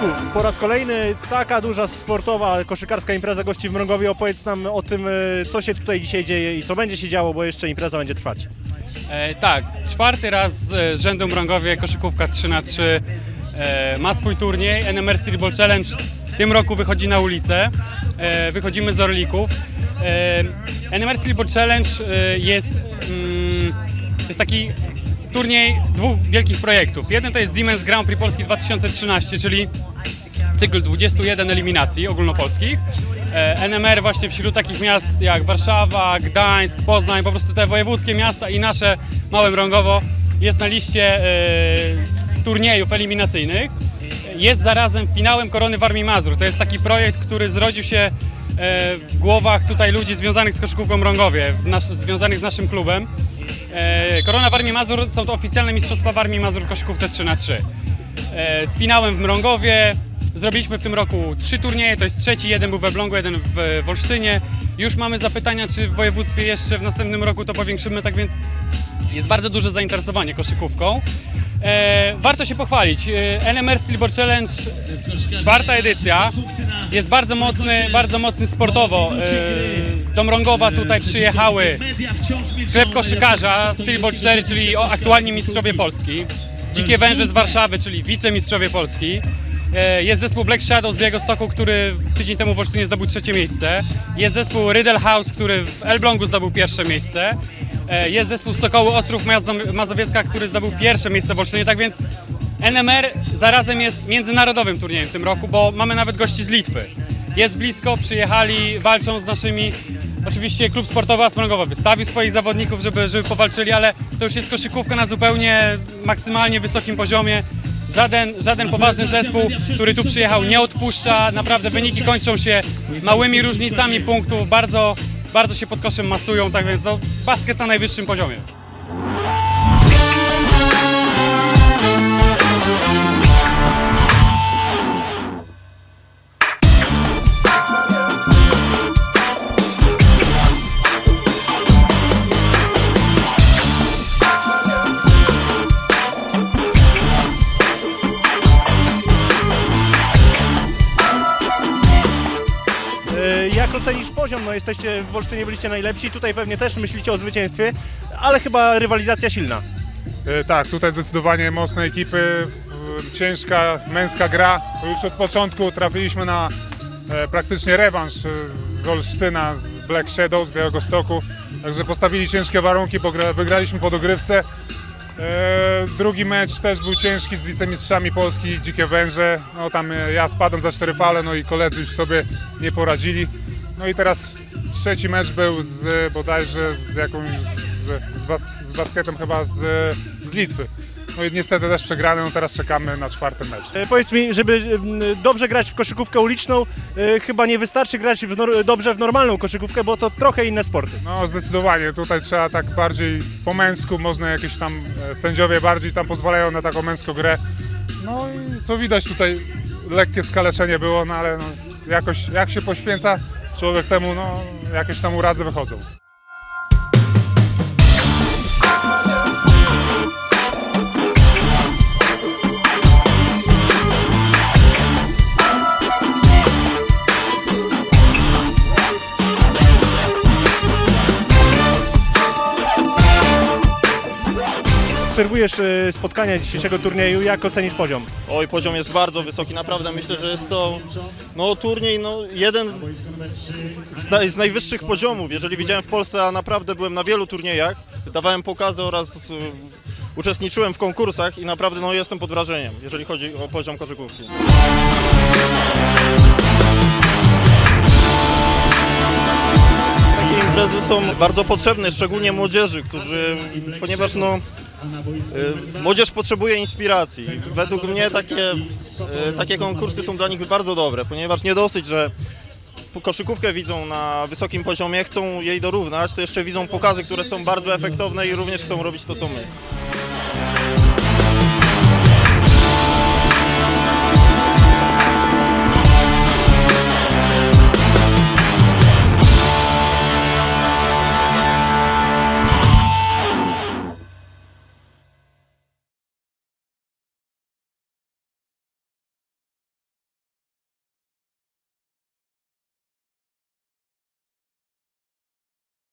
Bartku, po raz kolejny taka duża sportowa, koszykarska impreza gości w Mrągowie. Opowiedz nam o tym, e, co się tutaj dzisiaj dzieje i co będzie się działo, bo jeszcze impreza będzie trwać. E, tak, czwarty raz z z rzędu Mrągowie koszykówka 3 na 3 e, ma swój turniej. NMR Streetball Challenge w tym roku wychodzi na ulicę. E, wychodzimy z Orlików. E, NMR Streetball Challenge e, jest, mm, jest taki turniej dwóch wielkich projektów. Jeden to jest Siemens Grand Prix Polski 2013, czyli cykl 21 eliminacji ogólnopolskich. E, NMR właśnie wśród takich miast jak Warszawa, Gdańsk, Poznań, po prostu te wojewódzkie miasta i nasze małe Mrągowo jest na liście e, turniejów eliminacyjnych. Jest zarazem finałem Korony Warmii Mazur. To jest taki projekt, który zrodził się e, w głowach tutaj ludzi związanych z koszykówką Mrągowie, związanych z naszym klubem. E, Korona Warmii Mazur są to oficjalne mistrzostwa Warmii Mazur w koszykówce 3 na 3 e, z finałem w Mrągowie. Zrobiliśmy w tym roku trzy turnieje, to jest trzeci, jeden był we Blągu, jeden w Wolsztynie. Już mamy zapytania, czy w województwie jeszcze w następnym roku to powiększymy, tak więc jest bardzo duże zainteresowanie koszykówką. E, warto się pochwalić. NMR Silver Challenge, czwarta edycja, jest bardzo mocny, bardzo mocny sportowo. Do Mrągowa tutaj przyjechały sklep koszykarza Steelball 4, czyli aktualni mistrzowie Polski. Dzikie Węże z Warszawy, czyli wicemistrzowie Polski. E, Jest zespół Black Shadow z Białegostoku, który tydzień temu w Olsztynie zdobył trzecie miejsce. Jest zespół Riddle House, który w Elblągu zdobył pierwsze miejsce. E, Jest zespół Sokoły Ostrów Mazo- Mazowiecka, który zdobył pierwsze miejsce w Olsztynie. Tak więc NMR zarazem jest międzynarodowym turniejem w tym roku, bo mamy nawet gości z Litwy. Jest blisko, przyjechali, walczą z naszymi. Oczywiście klub sportowy Asmrogowo wystawił swoich zawodników, żeby, żeby powalczyli, ale to już jest koszykówka na zupełnie maksymalnie wysokim poziomie. Żaden, żaden poważny zespół, który tu przyjechał, nie odpuszcza. Naprawdę wyniki kończą się małymi różnicami punktów. Bardzo, bardzo się pod koszem masują, tak więc to basket na najwyższym poziomie. Jak ocenisz poziom? No jesteście w Wolsztynie byliście najlepsi, tutaj pewnie też myślicie o zwycięstwie, ale chyba rywalizacja silna. E, Tak, tutaj zdecydowanie mocne ekipy, ciężka męska gra. Już od początku trafiliśmy na e, praktycznie rewanż e, z Olsztyna, z Black Shadow, z Białegostoku. Także postawili ciężkie warunki, wygraliśmy po dogrywce. E, Drugi mecz też był ciężki z wicemistrzami Polski Dzikie Węże. No tam e, ja spadłem za cztery fale, no i koledzy już sobie nie poradzili. No i teraz trzeci mecz był z bodajże z jakąś z, z, bas, z basketem chyba z, z Litwy. No i niestety też przegrany, no teraz czekamy na czwarty mecz. E, Powiedz mi, żeby m, dobrze grać w koszykówkę uliczną, e, chyba nie wystarczy grać w nor- dobrze w normalną koszykówkę, bo to trochę inne sporty. No zdecydowanie, tutaj trzeba tak bardziej po męsku, można jakieś tam e, sędziowie bardziej tam pozwalają na taką męską grę. No i co widać tutaj, lekkie skaleczenie było, no ale no, jakoś jak się poświęca człowiek temu, no jakieś tam urazy wychodzą. Obserwujesz e, spotkania dzisiejszego turnieju, jak ocenisz poziom? Oj, poziom jest bardzo wysoki, naprawdę myślę, że jest to no, turniej no, jeden z, z najwyższych poziomów. Jeżeli widziałem w Polsce, a naprawdę byłem na wielu turniejach, dawałem pokazy oraz y, uczestniczyłem w konkursach i naprawdę no, jestem pod wrażeniem, jeżeli chodzi o poziom koszykówki. Takie imprezy są bardzo potrzebne, szczególnie młodzieży, którzy, ponieważ no, młodzież potrzebuje inspiracji. Według mnie takie, y, takie konkursy są dla nich bardzo dobre, ponieważ nie dosyć, że koszykówkę widzą na wysokim poziomie, chcą jej dorównać, to jeszcze widzą pokazy, które są bardzo efektowne i również chcą robić to, co my.